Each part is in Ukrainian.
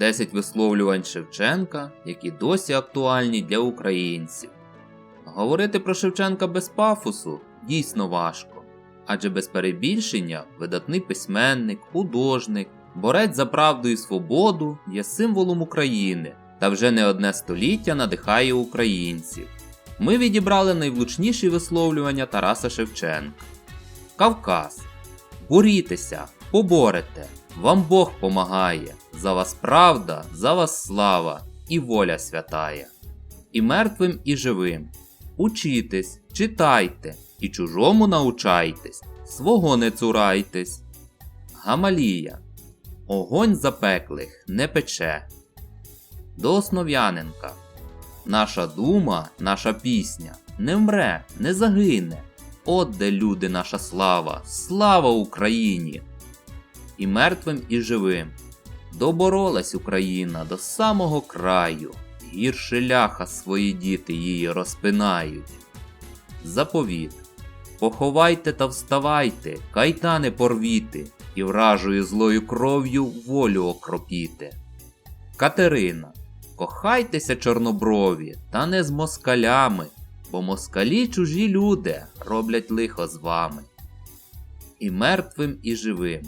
10 висловлювань Шевченка, які досі актуальні для українців. Говорити про Шевченка без пафосу дійсно важко, адже без перебільшення видатний письменник, художник, борець за правду і свободу є символом України та вже не одне століття надихає українців. Ми відібрали найвлучніші висловлювання Тараса Шевченка. Кавказ. Борітеся, поборете, вам Бог помагає, за вас правда, за вас слава і воля святая. І мертвим, і живим. Учітесь, читайте, і чужому научайтесь, свого не цурайтесь. Гамалія. Огонь запеклих не пече. До Основ'яненка. Наша дума, наша пісня не вмре, не загине. От де люди наша слава, слава Україні! І мертвим, і живим. Доборолась Україна до самого краю, гірше ляха свої діти її розпинають. Заповіт. Поховайте та вставайте, кайтани порвіти, і вражою злою кров'ю волю окропіти. Катерина. Кохайтеся, чорноброві, та не з москалями, бо москалі чужі люди роблять лихо з вами. І мертвим, і живим.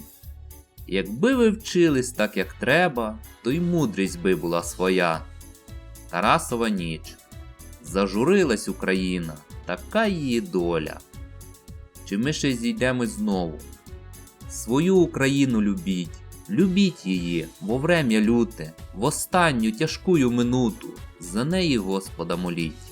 Якби ви вчились так, як треба, то й мудрість би була своя. Тарасова ніч. Зажурилась Україна, така її доля. Чи ми ще зійдемось знову? Свою Україну любіть, любіть її, бо врем'я люте, в останню тяжкую минуту, за неї Господа моліть.